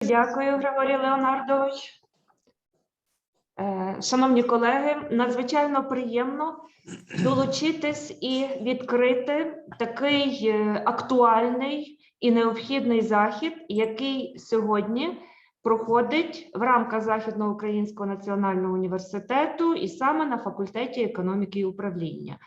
Дякую, Григорій Леонардович. Е, Шановні колеги, надзвичайно приємно долучитись і відкрити такий е, актуальний і необхідний захід, який сьогодні проходить в рамках Західноукраїнського національного університету і саме на факультеті економіки і управління.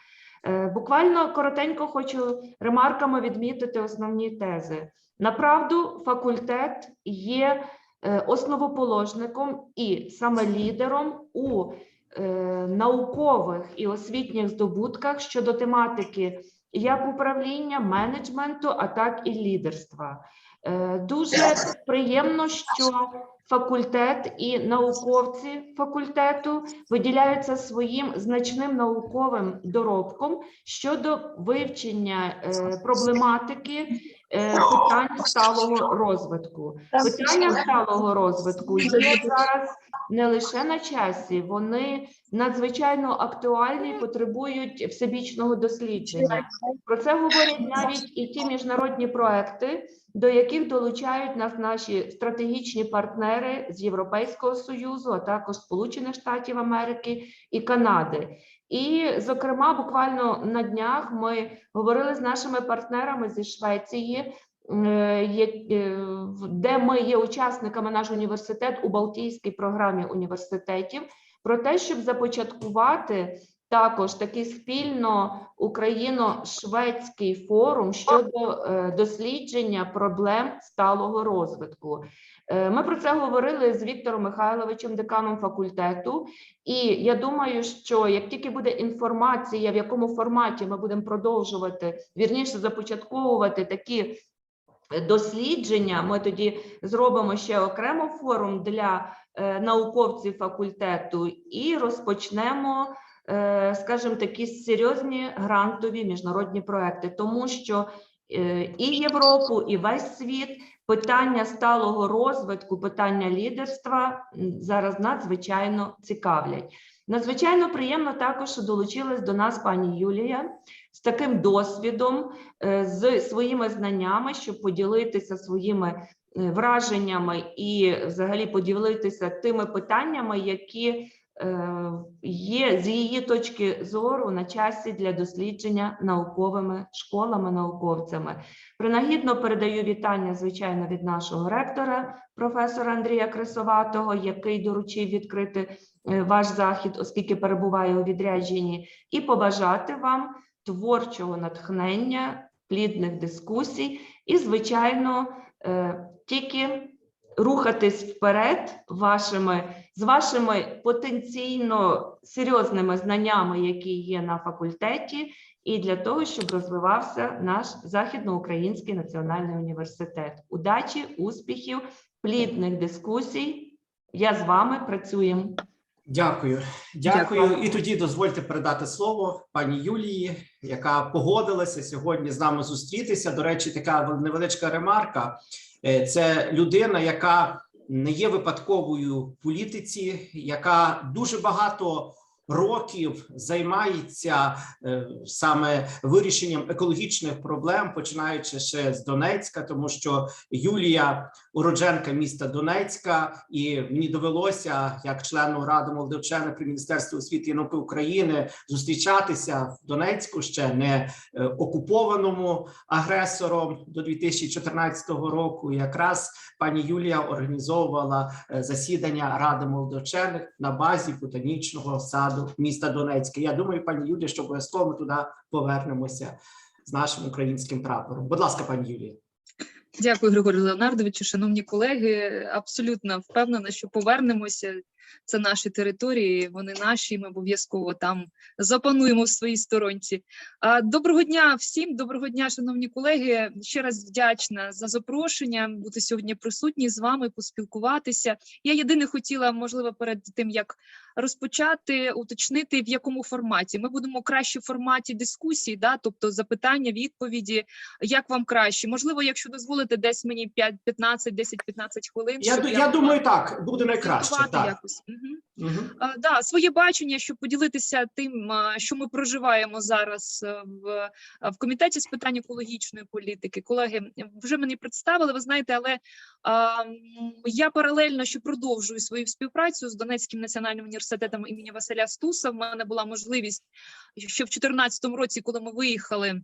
Е, Буквально коротенько хочу ремарками відмітити основні тези. Направду, факультет є е, основоположником і саме лідером у е, наукових і освітніх здобутках щодо тематики як управління, менеджменту, а так і лідерства. Е, Дуже приємно, що факультет і науковці факультету виділяються своїм значним науковим доробком щодо вивчення е, проблематики е, питань сталого розвитку. Питання сталого розвитку є зараз не лише на часі, вони надзвичайно актуальні, потребують всебічного дослідження. Про це говорять навіть і ті міжнародні проекти, до яких долучають нас наші стратегічні партнери з Європейського союзу, а також Сполучених Штатів Америки і Канади. І, зокрема, буквально на днях ми говорили з нашими партнерами зі Швеції, е, де ми є учасниками наш університет у Балтійській програмі університетів, про те, щоб започаткувати також такий спільно україно-шведський форум щодо е, дослідження проблем сталого розвитку. Е, Ми про це говорили з Віктором Михайловичем, деканом факультету. І я думаю, що як тільки буде інформація, в якому форматі ми будемо продовжувати вірніше започатковувати такі е, дослідження, ми тоді зробимо ще окремо форум для науковців факультету і розпочнемо, скажімо, такі серйозні грантові міжнародні проекти, тому що е, і Європу, і весь світ питання сталого розвитку, питання лідерства зараз надзвичайно цікавлять. Надзвичайно приємно також, що долучилась до нас пані Юлія з таким досвідом, е, з своїми знаннями, щоб поділитися своїми е, враженнями і взагалі поділитися тими питаннями, які е, є з її точки зору на часі для дослідження науковими школами, науковцями. Принагідно передаю вітання, звичайно, від нашого ректора, професора Андрія Кресоватого, який доручив відкрити е, ваш захід, оскільки перебуває у відрядженні, і побажати вам творчого натхнення, плідних дискусій і, звичайно, е, тільки рухатись вперед вашими з вашими потенційно серйозними знаннями, які є на факультеті, і для того, щоб розвивався наш західноукраїнський національний університет. Удачі, успіхів, плідних дискусій. Я з вами працюємо. Дякую, дякую. Дякую. І тоді дозвольте передати слово пані Юлії, яка погодилася сьогодні з нами зустрітися. До речі, така невеличка ремарка. Е, Це людина, яка не є випадковою в політиці, яка дуже багато років займається е, саме вирішенням екологічних проблем, починаючи ще з Донецька, тому що Юлія уродженка міста Донецька, і мені довелося, як члену ради молодовчених при міністерстві освіти і науки України, зустрічатися в Донецьку ще не е, окупованому агресором до 2014 року. Якраз пані Юлія організовувала е, засідання ради молодовчених на базі ботанічного саду міста Донецька. Я думаю, пані Юлія, що обов'язково ми туди повернемося з нашим українським прапором. Будь ласка, пані Юлія. Дякую, Григорію Леонардовичу. Шановні колеги, абсолютно впевнена, що повернемося. Це наші території, вони наші. і Ми обов'язково там запануємо в своїй сторонці. Доброго дня всім, доброго дня, шановні колеги. Ще раз вдячна за запрошення бути сьогодні присутні з вами, поспілкуватися. Я єдине хотіла, можливо, перед тим як розпочати, уточнити в якому форматі. Ми будемо краще в форматі дискусії, да, тобто запитання, відповіді, як вам краще. Можливо, якщо дозволите, десь мені 5, 15, 10, 15 хвилин. Я, ду- я думаю, так буде найкраще. Так. якось. Якось. А, да, своє бачення, щоб поділитися тим, що ми проживаємо зараз е, в, в комітеті з питань екологічної політики. Колеги вже мені представили, ви знаєте, але а, я паралельно ще продовжую свою співпрацю з Донецьким національним університетом імені Василя Стуса. В мене була можливість, що в 2014 році, коли ми виїхали.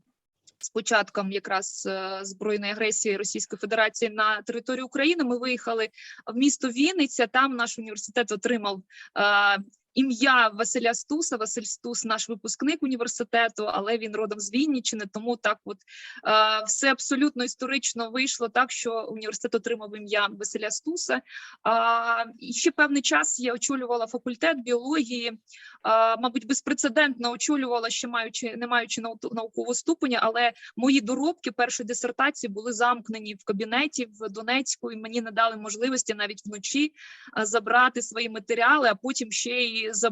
З початком якраз е, збройної агресії Російської Федерації на територію України ми виїхали в місто Вінниця. Там наш університет отримав е, ім'я Василя Стуса. Василь Стус, наш випускник університету, але він родом з Вінниччини. Тому так, от е, все абсолютно історично вийшло так, що університет отримав ім'я Василя Стуса. І ще певний час я очолювала факультет біології. А, мабуть, безпрецедентно очолювала ще маючи не маючи нау- наукового ступеня, але мої доробки першої дисертації були замкнені в кабінеті в Донецьку, і мені не дали можливості навіть вночі забрати свої матеріали, а потім ще й изобразить.